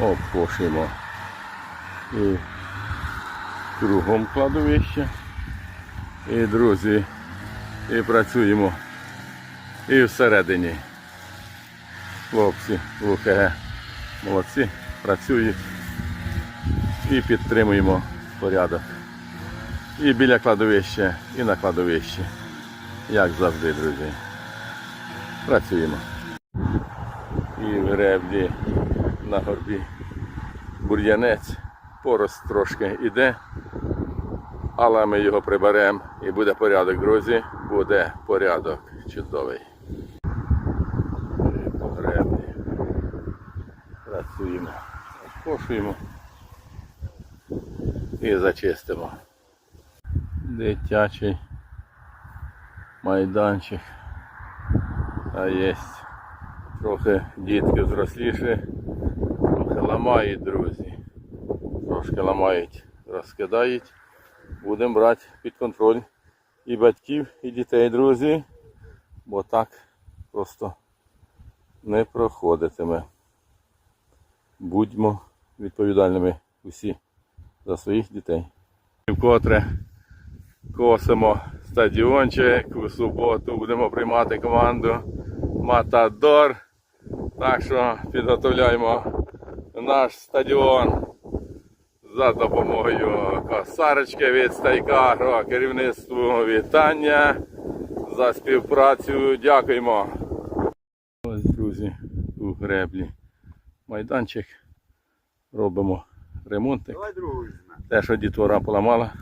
обкошуємо. І кругом кладовище. І, друзі, і працюємо. І всередині. Хлопці УКГ молодці, працюють і підтримуємо порядок. І біля кладовища, і на кладовищі. Як завжди, друзі. Працюємо. І в греблі на горбі бур'янець. Порост трошки іде, але ми його приберемо і буде порядок, друзі. Буде порядок чудовий. І. Працюємо, кошуємо і зачистимо. Дитячий майданчик. А є трохи дітки зросліші, ламають, друзі. Трошки ламають, розкидають. Будемо брати під контроль і батьків, і дітей, друзі. Бо так просто не проходитиме. Будьмо відповідальними усі за своїх дітей. Вкотре косимо стадіончик. У суботу будемо приймати команду Матадор. Так що підготовляємо наш стадіон за допомогою косарочки від Стайкагро. Керівництву вітання за співпрацю. Дякуємо. Ось, друзі, у греблі майданчик. Робимо ремонтик. Те, що дітвора поламала.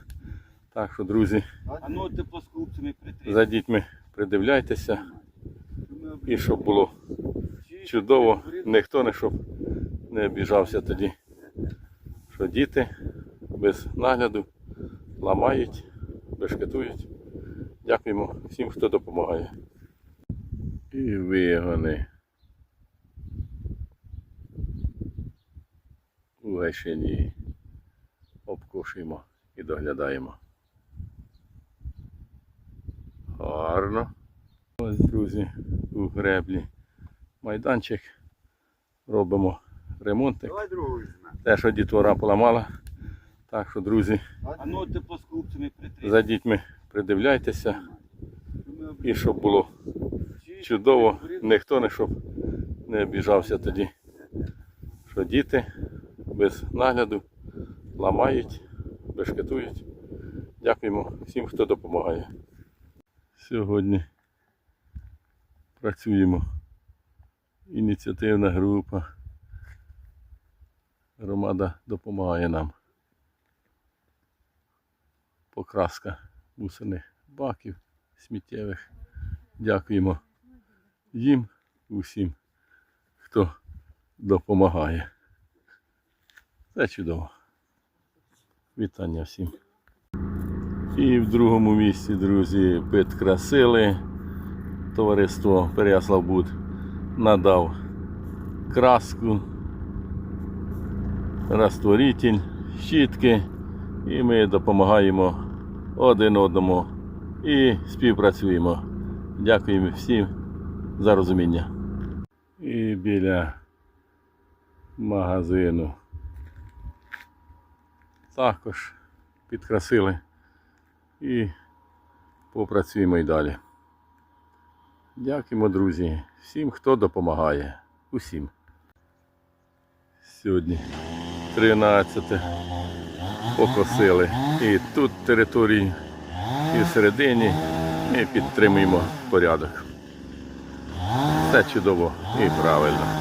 Так що, друзі, ну за дітьми придивляйтеся. І щоб було чудово, ніхто не щоб не обіжався тоді. Що діти без нагляду ламають, бешкетують. Дякуємо всім, хто допомагає. І вигони. У гайшині обкушуємо і доглядаємо. Гарно. Ось, друзі, у греблі майданчик. Робимо ремонтик. Те, що дітвора поламала. Так що, друзі, ну за дітьми придивляйтеся. І щоб було чудово, ніхто не щоб не обіжався тоді. Що діти без нагляду ламають, бешкетують. Дякуємо всім, хто допомагає. Сьогодні працюємо. Ініціативна група. Громада допомагає нам. Покраска мусорних баків сміттєвих. Дякуємо їм усім, хто допомагає. Це чудово. Вітання всім. І в другому місці, друзі, підкрасили. Товариство Переяславбуд надав краску, розтворитель, щітки. І ми допомагаємо один одному і співпрацюємо. Дякуємо всім за розуміння. І біля магазину також підкрасили і попрацюємо і далі. Дякуємо, друзі, всім, хто допомагає. Усім. Сьогодні 13 покосили. І тут території, і всередині ми підтримуємо порядок. Все чудово і правильно.